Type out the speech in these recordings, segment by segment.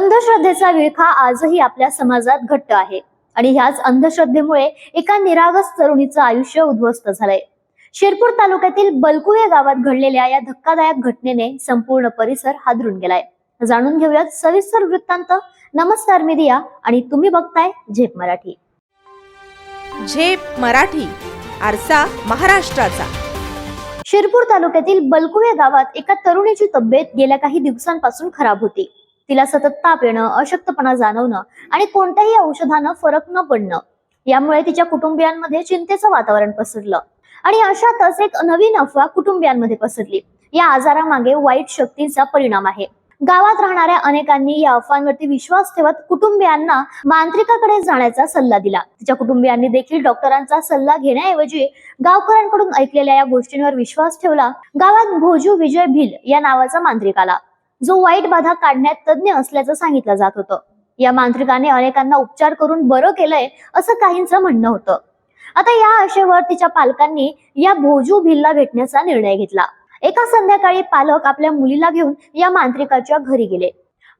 अंधश्रद्धेचा विळखा आजही आपल्या समाजात घट्ट आहे. आणि ह्याच अंधश्रद्धेमुळे एका निरागस तरुणीचं आयुष्य उद्ध्वस्त झालंय. शिरपूर तालुक्यातील बलकू या गावात घडलेल्या या धक्कादायक घटनेने संपूर्ण परिसर हादरून गेलाय. जाणून घेऊयात सविस्तर वृत्तांत. नमस्कार मी दिया आणि तुम्ही बघताय झेप मराठी. झेप मराठी आरसा महाराष्ट्राचा. शिरपूर तालुक्यातील बलकू या गावात एका तरुणीची तब्येत गेल्या काही दिवसांपासून खराब होती. तिला सतत ताप येणं अशक्तपणा जाणवणं आणि कोणत्याही औषधानं फरक न पडणं. यामुळे तिच्या कुटुंबियांमध्ये चिंतेचं वातावरण पसरलं. आणि अशातच एक नवीन अफवा कुटुंबियांमध्ये पसरली. या आजारामागे वाईट शक्तींचा परिणाम आहे. गावात राहणाऱ्या अनेकांनी या अफवांवरती विश्वास ठेवत कुटुंबियांना मांत्रिकाकडे जाण्याचा सल्ला दिला. तिच्या कुटुंबियांनी देखील डॉक्टरांचा सल्ला घेण्याऐवजी गावकऱ्यांकडून ऐकलेल्या या गोष्टींवर विश्वास ठेवला. गावात भोजू विजय भिल या नावाचा मांत्रिक आला. जो वाईट बाधा काढण्यात तज्ज्ञ असल्याचं सांगितलं जात होतं. या मांत्रिकाने अनेकांना उपचार करून बरं केलंय असं काहींचं म्हणणं होतं. आता या आशेवर तिच्या पालकांनी या भोजू भिलला भेटण्याचा निर्णय घेतला. एका संध्याकाळी पालक आपल्या मुलीला घेऊन या मांत्रिकाच्या घरी गेले.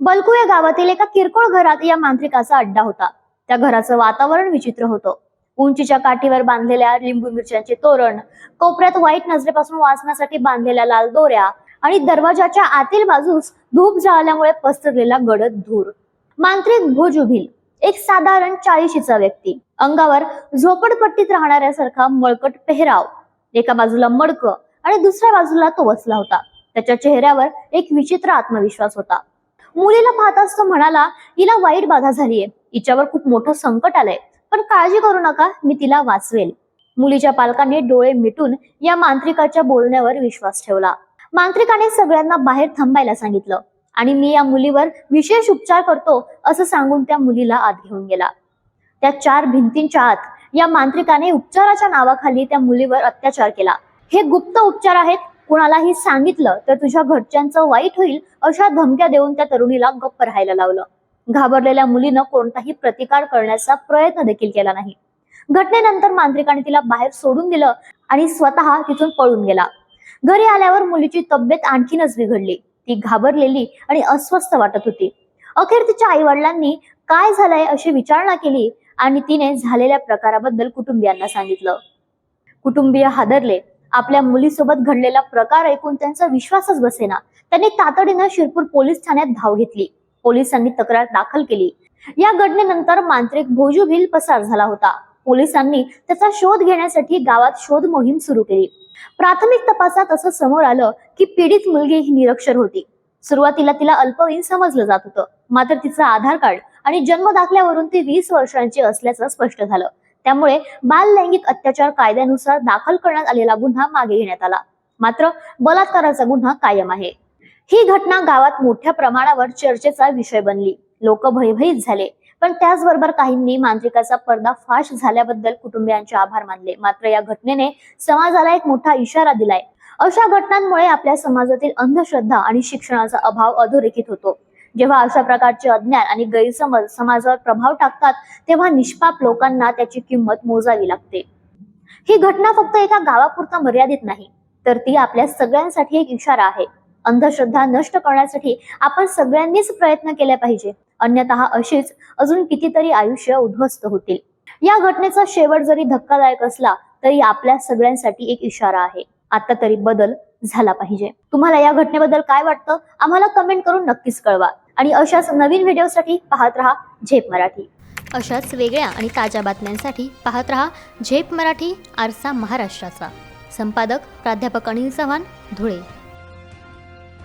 बलकू या गावातील एका किरकोळ घरात या मांत्रिकाचा अड्डा होता. त्या घराचं वातावरण विचित्र होतं. उंचीच्या काठीवर बांधलेल्या लिंबू मिरच्यांचे तोरण कोपऱ्यात वाईट नजरेपासून वाचण्यासाठी बांधलेल्या लाल दोऱ्या आणि दरवाजाच्या आतील बाजूस धूप जाळल्यामुळे पसरलेला गडद धूर. मांत्रिक भोजुभिल एक साधारण चाळीशीचा व्यक्ती. अंगावर झोपडपट्टीत राहणाऱ्यासारखा मळकट पेहराव. एका बाजूला मडक आणि दुसऱ्या बाजूला तो बसला होता. त्याच्या चेहऱ्यावर एक विचित्र आत्मविश्वास होता. मुलीला पाहताच तो म्हणाला हिला वाईट बाधा झालीये. हिच्यावर खूप मोठं संकट आलंय. पण काळजी करू नका मी तिला वाचवेल. मुलीच्या पालकांनी डोळे मिटून या मांत्रिकाच्या बोलण्यावर विश्वास ठेवला. मांत्रिकाने सगळ्यांना बाहेर थांबायला सांगितलं. आणि मी या मुलीवर विशेष उपचार करतो असं सांगून त्या मुलीला आत घेऊन गेला. त्या चार भिंतींच्या आत या मांत्रिकाने उपचाराच्या नावाखाली त्या मुलीवर अत्याचार केला. हे गुप्त उपचार आहेत कुणालाही सांगितलं तर तुझ्या घरच्यांचं वाईट होईल अशा धमक्या देऊन त्या तरुणीला गप्प राहायला लावलं. घाबरलेल्या मुलीनं कोणताही प्रतिकार करण्याचा प्रयत्न देखील केला नाही. घटनेनंतर मांत्रिकाने तिला बाहेर सोडून दिलं आणि स्वतः तिथून पळून गेला. घरी आल्यावर मुलीची तब्येत आणखीनच बिघडली. ती घाबरलेली आणि अस्वस्थ वाटत होती. अखेर तिच्या आई वडिलांनी काय झालंय अशी विचारणा केली आणि तिने झालेल्या प्रकाराबद्दल कुटुंबियांना सांगितलं. कुटुंबीय हादरले. आपल्या मुलीसोबत घडलेला प्रकार ऐकून त्यांचा विश्वासच बसेना. त्यांनी तातडीनं शिरपूर पोलीस ठाण्यात धाव घेतली. पोलिसांनी तक्रार दाखल केली. या घटनेनंतर मांत्रिक भोजू भिल पसार झाला होता. पोलिसांनी त्याचा शोध घेण्यासाठी गावात शोध मोहीम सुरू केली. प्राथमिक तपासात असं समोर आलं की पीडित मुलगी ही निरक्षर होती. सुरुवातीला तिला अल्पवयीन समजलं जात होतं. मात्र तिचं आधार कार्ड आणि जन्म दाखल्यावरून ती वीस वर्षांची असल्याचं स्पष्ट झालं. त्यामुळे बाल लैंगिक अत्याचार कायद्यानुसार दाखल करण्यात आलेला गुन्हा मागे घेण्यात आला. मात्र बलात्काराचा गुन्हा कायम आहे. ही घटना गावात मोठ्या प्रमाणावर चर्चेचा विषय बनली. लोक भयभीत झाले. पण त्याचबरोबर काहींनी मांत्रिकाचा पर्दाफाश झाल्याबद्दल कुटुंबियांचे आभार मानले. मात्र या घटनेने समाजाला एक मोठा इशारा दिलाय. अशा घटनांमुळे आपल्या समाजातील अंधश्रद्धा आणि शिक्षणाचा अभाव अधोरेखित होतो. जेव्हा अशा प्रकारचे अज्ञान आणि गैरसमज समाजावर प्रभाव टाकतात तेव्हा निष्पाप लोकांना त्याची किंमत मोजावी लागते. ही घटना फक्त एका गावापुरता मर्यादित नाही तर ती आपल्या सगळ्यांसाठी एक इशारा आहे. अंधश्रद्धा नष्ट करण्यासाठी आपण सगळ्यांनीच प्रयत्न केले पाहिजे. अन्यथा अशीच अजून कितीतरी आयुष्य उद्ध्वस्त होतील. या घटनेचा शेवट जरी धक्कादायक असला तरी आपल्या सगळ्यांसाठी एक इशारा आहे. आता तरी बदल झाला पाहिजे. तुम्हाला या घटनेबद्दल काय वाटतं? आम्हाला कमेंट करून नक्कीच कळवा. आणि अशाच नवीन व्हिडिओसाठी पाहत रहा झेप मराठी. अशाच वेगळ्या आणि ताज्या बातम्यांसाठी पाहत रहा झेप मराठी आरसा महाराष्ट्राचा. संपादक प्राध्यापक अनिल चव्हाण धुळे.